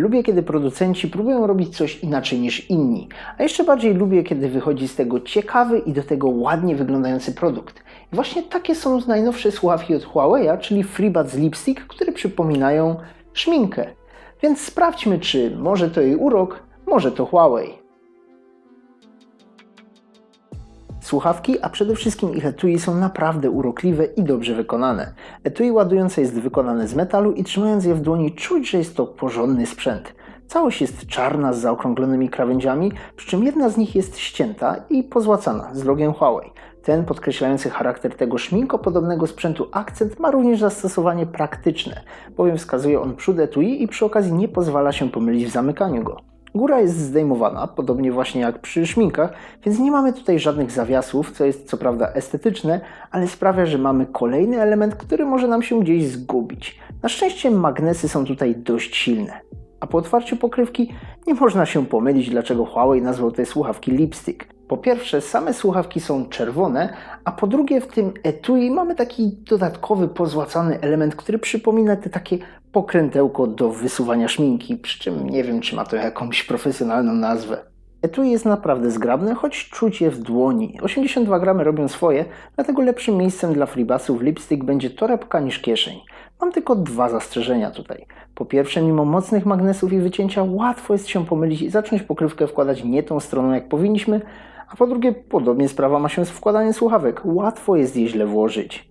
Lubię, kiedy producenci próbują robić coś inaczej niż inni, a jeszcze bardziej lubię, kiedy wychodzi z tego ciekawy i do tego ładnie wyglądający produkt. I właśnie takie są najnowsze słuchawki od Huawei'a, czyli FreeBuds Lipstick, które przypominają szminkę. Więc sprawdźmy, czy może to jej urok, może to Huawei. Słuchawki, a przede wszystkim ich etui są naprawdę urokliwe i dobrze wykonane. Etui ładujące jest wykonane z metalu i trzymając je w dłoni czuć, że jest to porządny sprzęt. Całość jest czarna z zaokrąglonymi krawędziami, przy czym jedna z nich jest ścięta i pozłacana z logiem Huawei. Ten podkreślający charakter tego szminkopodobnego sprzętu akcent ma również zastosowanie praktyczne, bowiem wskazuje on przód etui i przy okazji nie pozwala się pomylić w zamykaniu go. Góra jest zdejmowana, podobnie właśnie jak przy szminkach, więc nie mamy tutaj żadnych zawiasów, co jest co prawda estetyczne, ale sprawia, że mamy kolejny element, który może nam się gdzieś zgubić. Na szczęście magnesy są tutaj dość silne. A po otwarciu pokrywki nie można się pomylić, dlaczego Huawei nazwał te słuchawki lipstick. Po pierwsze, same słuchawki są czerwone, a po drugie, w tym etui mamy taki dodatkowy, pozłacany element, który przypomina te takie pokrętełko do wysuwania szminki, przy czym nie wiem, czy ma to jakąś profesjonalną nazwę. Etui jest naprawdę zgrabne, choć czuć je w dłoni. 82 gramy robią swoje, dlatego lepszym miejscem dla freebassów lipstick będzie torebka niż kieszeń. Mam tylko dwa zastrzeżenia tutaj. Po pierwsze, mimo mocnych magnesów i wycięcia, łatwo jest się pomylić i zacząć pokrywkę wkładać nie tą stroną jak powinniśmy, a po drugie, podobnie sprawa ma się z wkładaniem słuchawek. Łatwo jest je źle włożyć.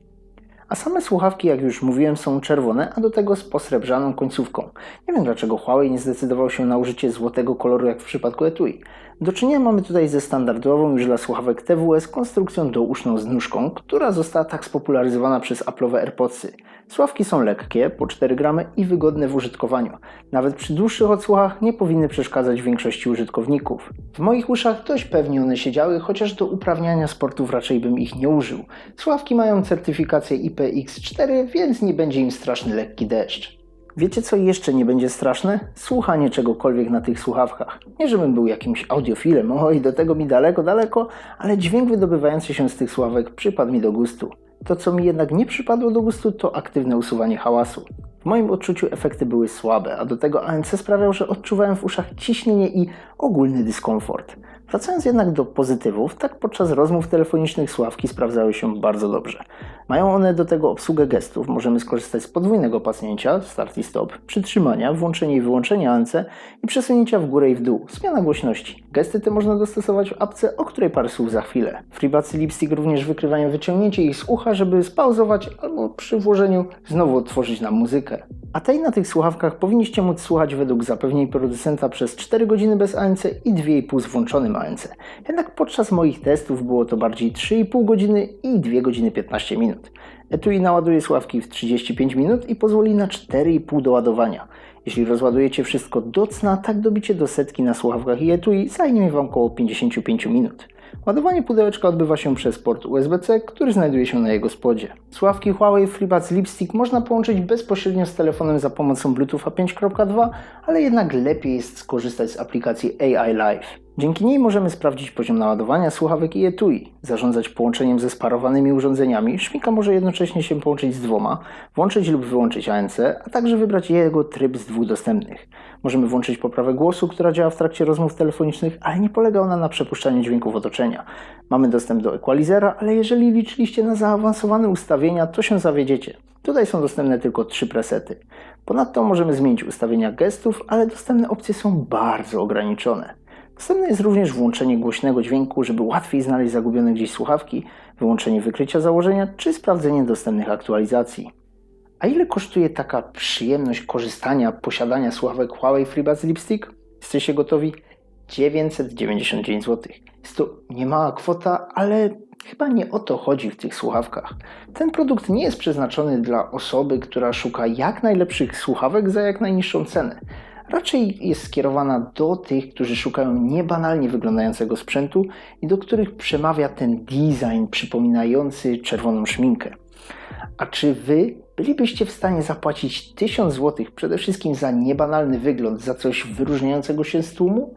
A same słuchawki, jak już mówiłem, są czerwone, a do tego z posrebrzaną końcówką. Nie wiem dlaczego Huawei nie zdecydował się na użycie złotego koloru jak w przypadku etui. Do czynienia mamy tutaj ze standardową już dla słuchawek TWS konstrukcją douszną z nóżką, która została tak spopularyzowana przez Apple'owe AirPodsy. Słuchawki są lekkie, po 4 gramy i wygodne w użytkowaniu. Nawet przy dłuższych odsłuchach nie powinny przeszkadzać większości użytkowników. W moich uszach dość pewnie one siedziały, chociaż do uprawniania sportów raczej bym ich nie użył. Słuchawki mają certyfikację IPX4, więc nie będzie im straszny lekki deszcz. Wiecie co jeszcze nie będzie straszne? Słuchanie czegokolwiek na tych słuchawkach. Nie żebym był jakimś audiofilem, oj, do tego mi daleko, daleko, ale dźwięk wydobywający się z tych słuchawek przypadł mi do gustu. To, co mi jednak nie przypadło do gustu, to aktywne usuwanie hałasu. W moim odczuciu efekty były słabe, a do tego ANC sprawiał, że odczuwałem w uszach ciśnienie i ogólny dyskomfort. Wracając jednak do pozytywów, tak podczas rozmów telefonicznych słuchawki sprawdzały się bardzo dobrze. Mają one do tego obsługę gestów. Możemy skorzystać z podwójnego pasnięcia, start i stop, przytrzymania, włączenia i wyłączenia ANC i przesunięcia w górę i w dół, zmiana głośności. Gesty te można dostosować w apce, o której parę słów za chwilę. FreeBuds Lipstick również wykrywają wyciągnięcie ich z ucha, żeby spauzować albo przy włożeniu znowu otworzyć nam muzykę. A tej na tych słuchawkach powinniście móc słuchać według zapewnień producenta przez 4 godziny bez ANC i 2,5 z włączonym ANC. Jednak podczas moich testów było to bardziej 3,5 godziny i 2 godziny 15 minut. Etui naładuje słuchawki w 35 minut i pozwoli na 4,5 do ładowania. Jeśli rozładujecie wszystko do cna, tak dobicie do setki na słuchawkach i etui zajmie Wam około 55 minut. Ładowanie pudełeczka odbywa się przez port USB-C, który znajduje się na jego spodzie. Słuchawki Huawei FreeBuds Lipstick można połączyć bezpośrednio z telefonem za pomocą Bluetooth 5.2, ale jednak lepiej jest skorzystać z aplikacji AI Live. Dzięki niej możemy sprawdzić poziom naładowania słuchawek i etui, zarządzać połączeniem ze sparowanymi urządzeniami. Szmika może jednocześnie się połączyć z dwoma, włączyć lub wyłączyć ANC, a także wybrać jego tryb z dwóch dostępnych. Możemy włączyć poprawę głosu, która działa w trakcie rozmów telefonicznych, ale nie polega ona na przepuszczaniu dźwięków otoczenia. Mamy dostęp do equalizera, ale jeżeli liczyliście na zaawansowane ustawienia, to się zawiedziecie. Tutaj są dostępne tylko trzy presety. Ponadto możemy zmienić ustawienia gestów, ale dostępne opcje są bardzo ograniczone. Dostępne jest również włączenie głośnego dźwięku, żeby łatwiej znaleźć zagubione gdzieś słuchawki, wyłączenie wykrycia założenia czy sprawdzenie dostępnych aktualizacji. A ile kosztuje taka przyjemność korzystania, posiadania słuchawek Huawei FreeBuds Lipstick? Jesteście gotowi? 999 zł. Jest to niemała kwota, ale chyba nie o to chodzi w tych słuchawkach. Ten produkt nie jest przeznaczony dla osoby, która szuka jak najlepszych słuchawek za jak najniższą cenę raczej jest skierowana do tych, którzy szukają niebanalnie wyglądającego sprzętu i do których przemawia ten design przypominający czerwoną szminkę. A czy wy bylibyście w stanie zapłacić 1000 zł przede wszystkim za niebanalny wygląd, za coś wyróżniającego się z tłumu?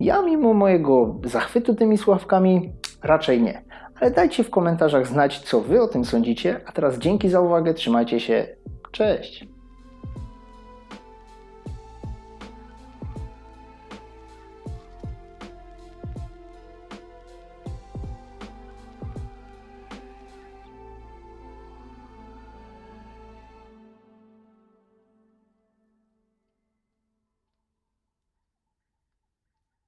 Ja mimo mojego zachwytu tymi sławkami raczej nie. Ale dajcie w komentarzach znać, co wy o tym sądzicie. A teraz dzięki za uwagę, trzymajcie się. Cześć!